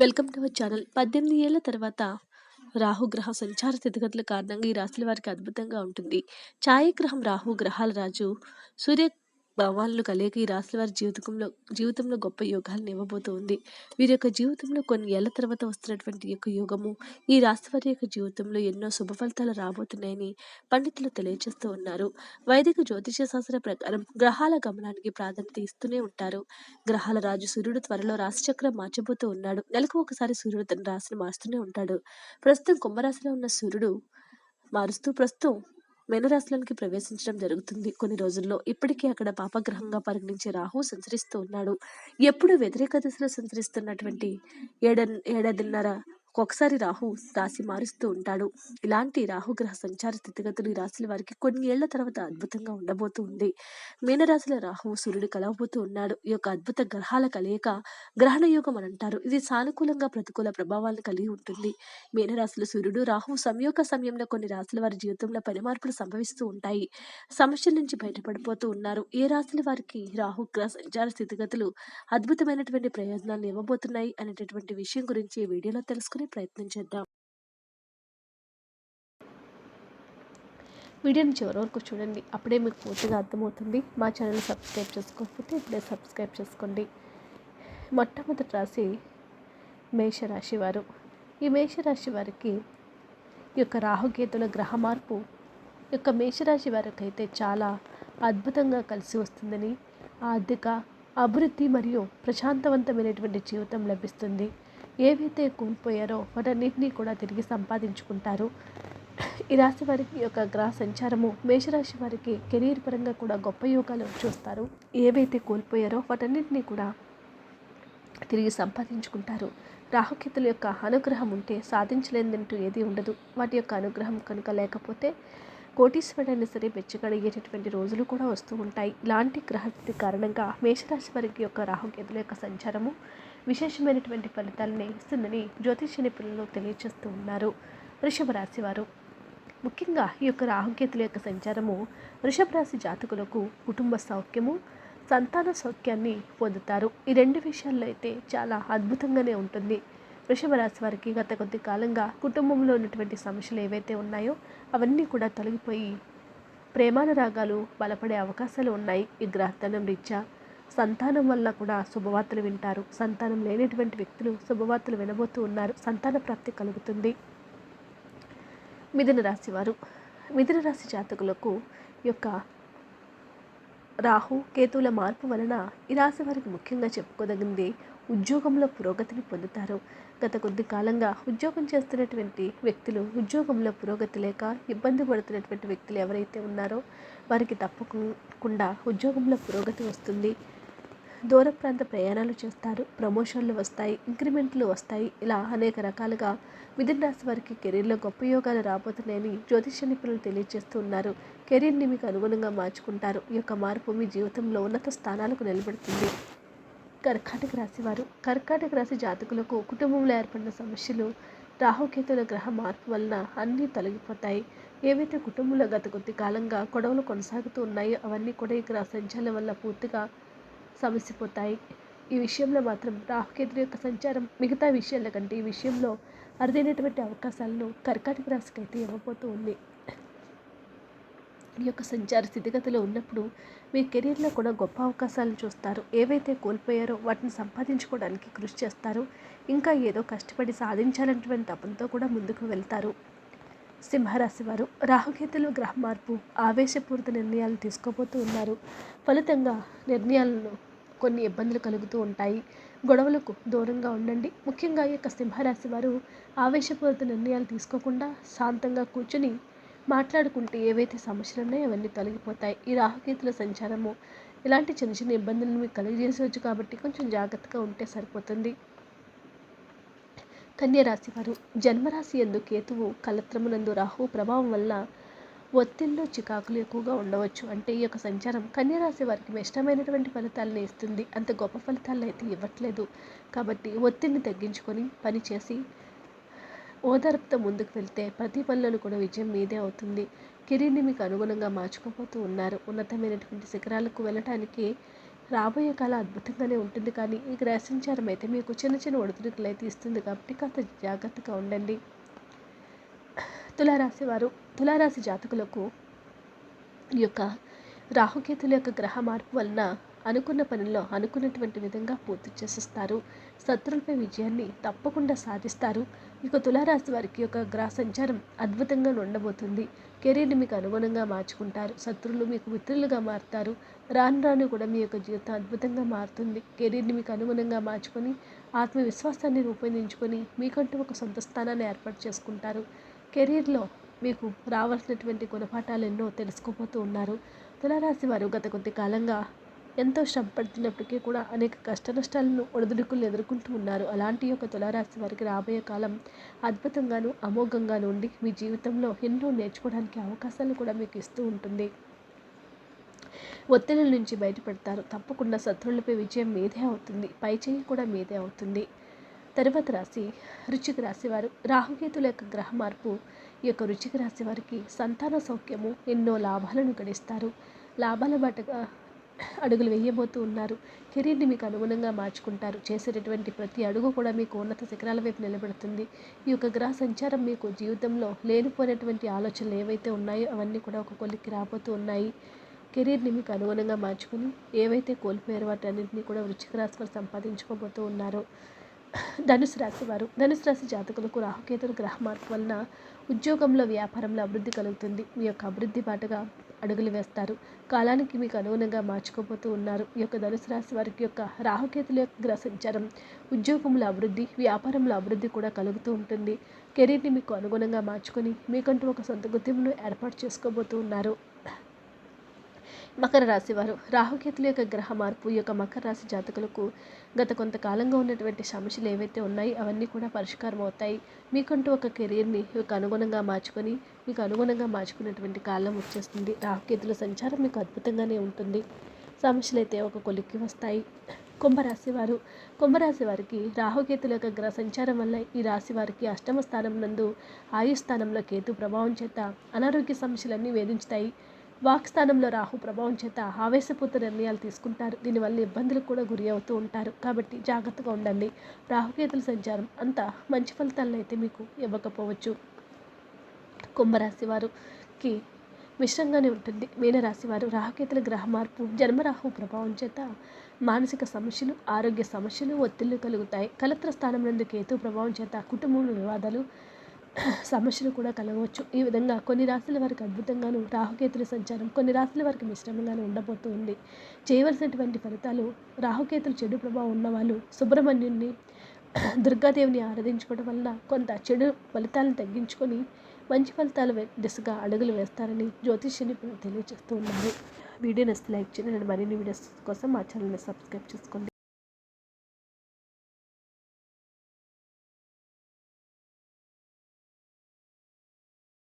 Welcome to our channel. పద్దెనిమిది ఏళ్ళ తర్వాత రాహుగ్రహ సంచార స్థితిగతుల కారణంగా ఈ రాశుల వారికి అద్భుతంగా ఉంటుంది. ఛాయాగ్రహం రాహు గ్రహాల రాజు సూర్య భావాలను కలిగి ఈ రాశుల వారి జీవితంలో జీవితంలో గొప్ప యోగాలను ఇవ్వబోతూ ఉంది. వీరి యొక్క జీవితంలో కొన్ని ఏళ్ళ తర్వాత వస్తున్నటువంటి యొక్క యోగము ఈ రాశి వారి యొక్క జీవితంలో ఎన్నో శుభ ఫలితాలు రాబోతున్నాయని పండితులు తెలియజేస్తూ ఉన్నారు. వైదిక జ్యోతిష శాస్త్ర ప్రకారం గ్రహాల గమనానికి ప్రాధాన్యత ఇస్తూనే ఉంటారు. గ్రహాల రాజు సూర్యుడు త్వరలో రాశిచక్రం మార్చబోతూ ఉన్నాడు. నెలకు ఒకసారి సూర్యుడు తన రాశిని మారుస్తూనే ఉంటాడు. ప్రస్తుతం కుంభరాశిలో ఉన్న సూర్యుడు మారుస్తూ ప్రస్తుతం మేనరాశులకి ప్రవేశించడం జరుగుతుంది. కొన్ని రోజుల్లో ఇప్పటికీ అక్కడ పాపగ్రహంగా పరిగణించే రాహు సంచరిస్తూ ఉన్నాడు. ఎప్పుడు వ్యతిరేక దిశలో సంచరిస్తున్నటువంటి ఏడ ఏడాదిన్నర ఒక్కొక్కసారి రాహు రాశి మారుస్తూ ఉంటాడు. ఇలాంటి రాహుగ్రహ సంచార స్థితిగతులు ఈ రాశుల వారికి కొన్ని ఏళ్ళ తర్వాత అద్భుతంగా ఉండబోతూ ఉంది. మీనరాశిలో రాహు సూర్యుడు కలవబోతూ ఉన్నాడు. ఈ యొక్క అద్భుత గ్రహాల కలయిక గ్రహణ యోగం అని అంటారు. ఇది సానుకూలంగా ప్రతికూల ప్రభావాలను కలిగి ఉంటుంది. మీనరాశిలో సూర్యుడు రాహువు సంయోగ సమయంలో కొన్ని రాశుల వారి జీవితంలో పని మార్పులు సంభవిస్తూ ఉంటాయి. సమస్యల నుంచి బయటపడిపోతూ ఉన్నారు. ఏ రాశుల వారికి రాహుగ్రహ సంచార స్థితిగతులు అద్భుతమైనటువంటి ప్రయోజనాలు ఇవ్వబోతున్నాయి అనేటటువంటి విషయం గురించి ఈ వీడియోలో తెలుసుకుని ప్రయత్నం చేద్దాం. వీడియోని చివరి వరకు చూడండి. అప్పుడే మీకు పూర్తిగా అర్థమవుతుంది. మా ఛానల్ సబ్స్క్రైబ్ చేసుకోకపోతే ఇప్పుడే సబ్స్క్రైబ్ చేసుకోండి. మొట్టమొదటి రాశి మేషరాశి వారు. ఈ మేషరాశి వారికి ఈ యొక్క రాహుకేతుల గ్రహ మార్పు ఈ యొక్క మేషరాశి వారికి అయితే చాలా అద్భుతంగా కలిసి వస్తుందని ఆర్థిక అభివృద్ధి మరియు ప్రశాంతవంతమైనటువంటి జీవితం లభిస్తుంది. ఏవైతే కోల్పోయారో వాటన్నిటినీ కూడా తిరిగి సంపాదించుకుంటారు. ఈ రాశి వారికి యొక్క గ్రహ సంచారము మేషరాశి వారికి కెరీర్ పరంగా కూడా గొప్ప యోగాలు చూస్తారు. ఏవైతే కోల్పోయారో వాటన్నిటినీ కూడా తిరిగి సంపాదించుకుంటారు. రాహుకేతుల యొక్క అనుగ్రహం ఉంటే సాధించలేదంటూ ఏది ఉండదు. వాటి యొక్క అనుగ్రహం కనుక లేకపోతే కోటీశ్వరుడైనా సరే వెచ్చగడిగేటటువంటి రోజులు కూడా వస్తూ ఉంటాయి. ఇలాంటి గ్రహస్థితి కారణంగా మేషరాశి వారికి యొక్క రాహుకేతుల యొక్క సంచారము విశేషమైనటువంటి ఫలితాలను ఇస్తుందని జ్యోతిష్య నిపుణులు తెలియజేస్తూ ఉన్నారు. వృషభ రాశి వారు. ముఖ్యంగా ఈ యొక్క రాహుకేతుల యొక్క సంచారము వృషభ రాశి జాతకులకు కుటుంబ సౌఖ్యము సంతాన సౌఖ్యాన్ని పొందుతారు. ఈ రెండు విషయాల్లో అయితే చాలా అద్భుతంగానే ఉంటుంది. వృషభ రాశి వారికి గత కొద్ది కాలంగా కుటుంబంలో ఉన్నటువంటి సమస్యలు ఏవైతే ఉన్నాయో అవన్నీ కూడా తొలగిపోయి ప్రేమానురాగాలు బలపడే అవకాశాలు ఉన్నాయి. ఈ గ్రహస్థానం రీత్యా సంతానం వల్ల కూడా శుభవార్తలు వింటారు. సంతానం లేనటువంటి వ్యక్తులు శుభవార్తలు వినబోతూ ఉన్నారు. సంతాన ప్రాప్తి కలుగుతుంది. మిథున రాశి వారు మిథున రాశి జాతకులకు యొక్క రాహు కేతువుల మార్పు వలన ఈ రాశి వారికి ముఖ్యంగా చెప్పుకోదగింది ఉద్యోగంలో పురోగతిని పొందుతారు. గత కొద్ది కాలంగా ఉద్యోగం చేస్తున్నటువంటి వ్యక్తులు ఉద్యోగంలో పురోగతి లేక ఇబ్బంది పడుతున్నటువంటి వ్యక్తులు ఎవరైతే ఉన్నారో వారికి తప్పకుండా ఉద్యోగంలో పురోగతి వస్తుంది. దూర ప్రాంత ప్రయాణాలు చేస్తారు. ప్రమోషన్లు వస్తాయి ఇంక్రిమెంట్లు వస్తాయి. ఇలా అనేక రకాలుగా మిథున రాశి వారికి కెరీర్లో గొప్ప యోగాలు రాబోతున్నాయని జ్యోతిష నిపుణులు తెలియజేస్తూ ఉన్నారు. కెరీర్ని మీకు అనుగుణంగా మార్చుకుంటారు. ఈ యొక్క మార్పు మీ జీవితంలో ఉన్నత స్థానాలకు నిలబెడుతుంది. కర్కాటక రాశి వారు. కర్కాటక రాశి జాతకులకు కుటుంబంలో ఏర్పడిన సమస్యలు రాహుకేతుల గ్రహ మార్పు వలన అన్నీ తొలగిపోతాయి. ఏవైతే కుటుంబంలో గత కొద్ది కాలంగా గొడవలు కొనసాగుతూ ఉన్నాయో అవన్నీ కూడా ఈ గ్రహ సంచారం వల్ల పూర్తిగా సమసిపోతాయి. ఈ విషయంలో మాత్రం రాహుకేతుల యొక్క సంచారం మిగతా విషయాల కంటే ఈ విషయంలో అరుదైనటువంటి అవకాశాలను కర్కాటక రాశికి అయితే ఇవ్వబోతూ ఉంది. ఈ యొక్క సంచార స్థితిగతిలో ఉన్నప్పుడు మీ కెరీర్లో కూడా గొప్ప అవకాశాలను చూస్తారు. ఏవైతే కోల్పోయారో వాటిని సంపాదించుకోవడానికి కృషి చేస్తారు. ఇంకా ఏదో కష్టపడి సాధించాలన్నటువంటి తపంతో కూడా ముందుకు వెళ్తారు. సింహరాశి వారు రాహుకేతులు గ్రహ మార్పు ఆవేశపూరిత నిర్ణయాలు తీసుకోబోతూ ఉన్నారు. ఫలితంగా నిర్ణయాలను కొన్ని ఇబ్బందులు కలుగుతూ ఉంటాయి. గొడవలకు దూరంగా ఉండండి. ముఖ్యంగా ఈ యొక్క సింహరాశి వారు ఆవేశపూరిత నిర్ణయాలు తీసుకోకుండా శాంతంగా కూర్చుని మాట్లాడుకుంటే ఏవైతే సమస్యలు ఉన్నాయో అవన్నీ తొలగిపోతాయి. ఈ రాహుకేతుల సంచారము ఇలాంటి చిన్న చిన్న ఇబ్బందులను మీకు కలిగజేసవచ్చు కాబట్టి కొంచెం జాగ్రత్తగా ఉంటే సరిపోతుంది. కన్యరాశి వారు జన్మరాశి ఎందు కేతువు కలత్రమునందు రాహు ప్రభావం వల్ల ఒత్తిళ్ళు చికాకులు ఎక్కువగా ఉండవచ్చు. అంటే ఈ యొక్క సంచారం కన్యరాశి వారికి ఇష్టమైనటువంటి ఫలితాలను ఇస్తుంది. అంత గొప్ప ఫలితాలను అయితే ఇవ్వట్లేదు. కాబట్టి ఒత్తిడిని తగ్గించుకొని పని చేసి ఓదార్పుతో ముందుకు వెళ్తే ప్రతి పనులను కూడా విజయం మీదే అవుతుంది. కెరీర్ని మీకు అనుగుణంగా మార్చుకోబోతూ ఉన్నారు. ఉన్నతమైనటువంటి శిఖరాలకు వెళ్ళటానికి రాబోయే కాలం అద్భుతంగానే ఉంటుంది. కానీ ఈ గ్రహ సంచారం అయితే మీకు చిన్న చిన్న ఒడిదుడుకులు అయితే ఇస్తుంది కాబట్టి కాస్త జాగ్రత్తగా ఉండండి. తులారాశి వారు తులారాశి జాతకులకు ఈ యొక్క రాహుకేతుల యొక్క గ్రహ మార్పు వలన అనుకున్న పనుల్లో అనుకున్నటువంటి విధంగా పూర్తి చేసేస్తారు. శత్రులపై విజయాన్ని తప్పకుండా సాధిస్తారు. ఇక తులారాశి వారికి యొక్క గ్రహ సంచారం అద్భుతంగా ఉండబోతుంది. కెరీర్ని మీకు అనుగుణంగా మార్చుకుంటారు. శత్రులు మీకు మిత్రులుగా మారుతారు. రాను రాను కూడా మీ యొక్క జీవితం అద్భుతంగా మారుతుంది. కెరీర్ని మీకు అనుగుణంగా మార్చుకొని ఆత్మవిశ్వాసాన్ని రూపొందించుకొని మీకంటూ ఒక సొంత స్థానాన్ని ఏర్పాటు చేసుకుంటారు. కెరీర్లో మీకు రావాల్సినటువంటి గుణపాఠాలు ఎన్నో తెలుసుకోబోతూ ఉన్నారు. తులారాశి వారు గత కొద్ది కాలంగా ఎంతో శ్రమ పడుతున్నప్పటికీ కూడా అనేక కష్ట నష్టాలను ఒడిదుడుకులు ఎదుర్కొంటూ ఉన్నారు. అలాంటి యొక్క తులారాశి వారికి రాబోయే కాలం అద్భుతంగాను అమోఘంగాను ఉండి మీ జీవితంలో ఎన్నో నేర్చుకోవడానికి అవకాశాలు కూడా మీకు ఇస్తూ ఉంటుంది. ఒత్తిడిల నుంచి బయటపడతారు. తప్పకుండా శత్రువులపై విజయం మీదే అవుతుంది. పై చేయి కూడా మీదే అవుతుంది. తర్వాత రాశి రుచిక రాశి వారు. రాహుకేతుల యొక్క గ్రహ మార్పు ఈ యొక్క రుచిక రాశి వారికి సంతాన సౌఖ్యము ఎన్నో లాభాలను గడిస్తారు. లాభాల బాటగా అడుగులు వేయబోతూ ఉన్నారు. కెరీర్ని మీకు అనుగుణంగా మార్చుకుంటారు. చేసేటటువంటి ప్రతి అడుగు కూడా మీకు ఉన్నత శిఖరాల వైపు నిలబెడుతుంది. ఈ యొక్క గ్రహ సంచారం మీకు జీవితంలో లేనిపోయినటువంటి ఆలోచనలు ఏవైతే ఉన్నాయో అవన్నీ కూడా ఒక కొలిక్కి రాబోతూ ఉన్నాయి. కెరీర్ని మీకు అనుగుణంగా మార్చుకుని ఏవైతే కోల్పోయారో వాటన్నింటినీ కూడా వృచ్చిక రాశి వారు సంపాదించుకోబోతూ ఉన్నారు. ధనుసు రాశి వారు. ధనుసు రాశి జాతకులకు రాహుకేతుల గ్రహ మార్పు వలన ఉద్యోగంలో వ్యాపారంలో అభివృద్ధి కలుగుతుంది. మీ యొక్క అభివృద్ధి పాటుగా అడుగులు వేస్తారు. కాలానికి మీకు అనుగుణంగా మార్చుకోబోతూ ఉన్నారు. ఈ యొక్క ధనుసు రాశి వారికి యొక్క రాహుకేతుల యొక్క గ్రహ సంచారం ఉద్యోగంలో అభివృద్ధి వ్యాపారంలో అభివృద్ధి కూడా కలుగుతూ ఉంటుంది. కెరీర్ని మీకు అనుగుణంగా మార్చుకొని మీకంటూ ఒక సొంత గుర్తింపును ఏర్పాటు చేసుకోబోతూ ఉన్నారు. మకర రాశి వారు రాహుకేతుల యొక్క గ్రహ మార్పు ఈ యొక్క మకర రాశి జాతకులకు గత కొంతకాలంగా ఉన్నటువంటి సమస్యలు ఏవైతే ఉన్నాయో అవన్నీ కూడా పరిష్కారం అవుతాయి. మీకంటూ ఒక కెరీర్ని మీకు అనుగుణంగా మార్చుకొని మీకు అనుగుణంగా మార్చుకునేటువంటి కాలం వచ్చేస్తుంది. రాహుకేతుల సంచారం మీకు అద్భుతంగానే ఉంటుంది. సమస్యలు అయితే ఒక కొలిక్కి వస్తాయి. కుంభరాశి వారు కుంభరాశి వారికి రాహుకేతుల యొక్క గ్రహ సంచారం వల్ల ఈ రాశి వారికి అష్టమ స్థానం నందు ఆయు స్థానంలో కేతు ప్రభావం చేత అనారోగ్య సమస్యలన్నీ వేధించుతాయి. వాక్స్థానంలో రాహు ప్రభావం చేత ఆవేశపూత నిర్ణయాలు తీసుకుంటారు. దీనివల్ల ఇబ్బందులు కూడా గురి అవుతూ ఉంటారు. కాబట్టి జాగ్రత్తగా ఉండండి. రాహుకేతుల సంచారం అంత మంచి ఫలితాలను అయితే మీకు ఇవ్వకపోవచ్చు. కుంభరాశి వారికి మిశ్రంగానే ఉంటుంది. మీనరాశి వారు రాహుకేతుల గ్రహ మార్పు జన్మరాహు ప్రభావం చేత మానసిక సమస్యలు ఆరోగ్య సమస్యలు ఒత్తిళ్ళు కలుగుతాయి. కలత్ర స్థానం నుండి కేతు ప్రభావం చేత కుటుంబంలో వివాదాలు సమస్యలు కూడా కలగవచ్చు. ఈ విధంగా కొన్ని రాశుల వారికి అద్భుతంగాను రాహుకేతుల సంచారం కొన్ని రాశుల వారికి మిశ్రమంగాను ఉండబోతుంది. చేయవలసినటువంటి ఫలితాలు రాహుకేతులు చెడు ప్రభావం ఉన్నవాళ్ళు సుబ్రహ్మణ్యుని దుర్గాదేవిని ఆరాధించుకోవడం వలన కొంత చెడు ఫలితాలను తగ్గించుకొని మంచి ఫలితాల దిశగా అడుగులు వేస్తారని జ్యోతిష్య నిపుణులు తెలియజేస్తూ ఉన్నారు వీడియో నచ్చితే లైక్ చేయండి. మరిన్ని వీడియోస్ కోసం మా ఛానల్ని సబ్స్క్రైబ్ చేసుకోండి.